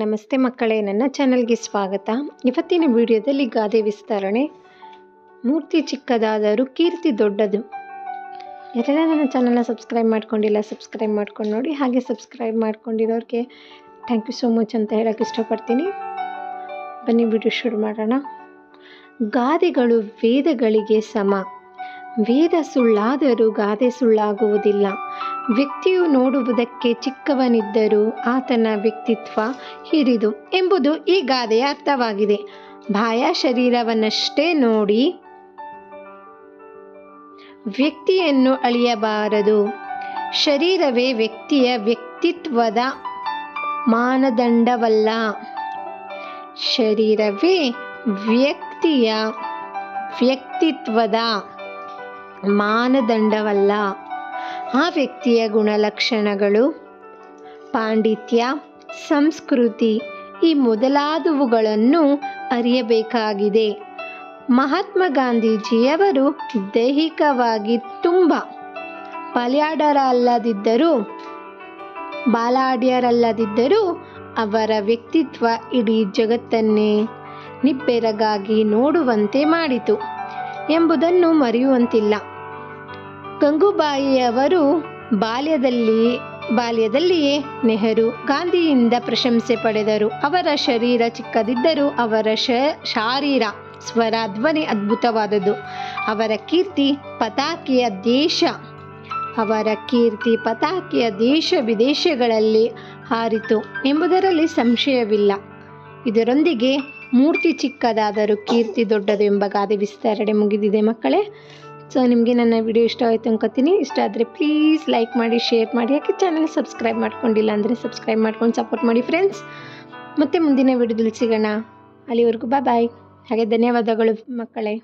ನಮಸ್ತೆ ಮಕ್ಕಳೇ, ನನ್ನ ಚಾನಲ್ಗೆ ಸ್ವಾಗತ. ಇವತ್ತಿನ ವಿಡಿಯೋದಲ್ಲಿ ಗಾದೆ ವಿಸ್ತರಣೆ, ಮೂರ್ತಿ ಚಿಕ್ಕದಾದರೂ ಕೀರ್ತಿ ದೊಡ್ಡದು. ಎಲ್ಲ ನನ್ನ ಚಾನಲ್ನ ಸಬ್ಸ್ಕ್ರೈಬ್ ಮಾಡ್ಕೊಂಡಿಲ್ಲ, ಸಬ್ಸ್ಕ್ರೈಬ್ ಮಾಡ್ಕೊಂಡು ನೋಡಿ. ಹಾಗೆ ಸಬ್ಸ್ಕ್ರೈಬ್ ಮಾಡ್ಕೊಂಡಿರೋರಿಗೆ ಥ್ಯಾಂಕ್ ಯು ಸೋ ಮಚ್ ಅಂತ ಹೇಳೋಕ್ಕೆ ಇಷ್ಟಪಡ್ತೀನಿ. ಬನ್ನಿ, ವಿಡಿಯೋ ಶುರು ಮಾಡೋಣ. ಗಾದೆಗಳು ವೇದಗಳಿಗೆ ಸಮ. ವೇದ ಸುಳ್ಳಾದರೂ ಗಾದೆ ಸುಳ್ಳಾಗುವುದಿಲ್ಲ. ವ್ಯಕ್ತಿಯು ನೋಡುವುದಕ್ಕೆ ಚಿಕ್ಕವನಿದ್ದರೂ ಆತನ ವ್ಯಕ್ತಿತ್ವ ಹಿರಿದು ಎಂಬುದು ಈ ಗಾದೆಯ ಅರ್ಥವಾಗಿದೆ. ಬಾಯ ಶರೀರವನ್ನಷ್ಟೇ ನೋಡಿ ವ್ಯಕ್ತಿಯನ್ನು ಅಳಿಯಬಾರದು. ಶರೀರವೇ ವ್ಯಕ್ತಿಯ ವ್ಯಕ್ತಿತ್ವದ ಮಾನದಂಡವಲ್ಲ. ಶರೀರವೇ ವ್ಯಕ್ತಿಯ ವ್ಯಕ್ತಿತ್ವದ ಮಾನದಂಡವಲ್ಲ. ಆ ವ್ಯಕ್ತಿಯ ಗುಣಲಕ್ಷಣಗಳು ಪಾಂಡಿತ್ಯ, ಸಂಸ್ಕೃತಿ ಈ ಮೊದಲಾದವುಗಳನ್ನು ಅರಿಯಬೇಕಾಗಿದೆ. ಮಹಾತ್ಮ ಗಾಂಧೀಜಿಯವರು ದೈಹಿಕವಾಗಿ ತುಂಬ ಪಲ್ಯಾಡರಲ್ಲದಿದ್ದರೂ ಬಾಲಾಡ್ಯರಲ್ಲದಿದ್ದರೂ ಅವರ ವ್ಯಕ್ತಿತ್ವ ಇಡೀ ಜಗತ್ತನ್ನೇ ನಿಬ್ಬೆರಗಾಗಿ ನೋಡುವಂತೆ ಮಾಡಿತು ಎಂಬುದನ್ನು ಮರೆಯುವಂತಿಲ್ಲ. ಗಂಗೂಬಾಯಿಯವರು ಬಾಲ್ಯದಲ್ಲಿ, ಬಾಲ್ಯದಲ್ಲಿಯೇ ನೆಹರು ಗಾಂಧಿಯಿಂದ ಪ್ರಶಂಸೆ ಪಡೆದರು. ಅವರ ಶರೀರ ಚಿಕ್ಕದಿದ್ದರೂ ಅವರ ಶ, ಶಾರೀರ ಸ್ವರ ಧ್ವನಿ ಅದ್ಭುತವಾದದ್ದು. ಅವರ ಕೀರ್ತಿ ಪತಾಕೆಯ ದೇಶ, ಅವರ ಕೀರ್ತಿ ಪತಾಕೆಯ ದೇಶ ವಿದೇಶಗಳಲ್ಲಿ ಹಾರಿತು ಎಂಬುದರಲ್ಲಿ ಸಂಶಯವಿಲ್ಲ. ಇದರೊಂದಿಗೆ ಮೂರ್ತಿ ಚಿಕ್ಕದಾದರೂ ಕೀರ್ತಿ ದೊಡ್ಡದು ಎಂಬ ಗಾದೆ ವಿಸ್ತರಣೆ ಮುಗಿದಿದೆ ಮಕ್ಕಳೇ. ಸೊ, ನಿಮಗೆ ನನ್ನ ವಿಡಿಯೋ ಇಷ್ಟ ಆಯಿತು ಅನ್ಕೋತೀನಿ. ಇಷ್ಟ ಆದರೆ ಪ್ಲೀಸ್ ಲೈಕ್ ಮಾಡಿ ಶೇರ್ ಮಾಡಿ. ಯಾಕೆ ಚಾನಲ್ ಸಬ್ಸ್ಕ್ರೈಬ್ ಮಾಡ್ಕೊಂಡಿಲ್ಲ ಅಂದರೆ ಸಬ್ಸ್ಕ್ರೈಬ್ ಮಾಡ್ಕೊಂಡು ಸಪೋರ್ಟ್ ಮಾಡಿ ಫ್ರೆಂಡ್ಸ್ ಮತ್ತೆ ಮುಂದಿನ ವಿಡಿಯೋದಲ್ಲಿ ಸಿಗೋಣ. ಅಲ್ಲಿವರೆಗೂ ಬಾಯ್ ಬಾಯ್ ಹಾಗೆ ಧನ್ಯವಾದಗಳು ಮಕ್ಕಳೇ.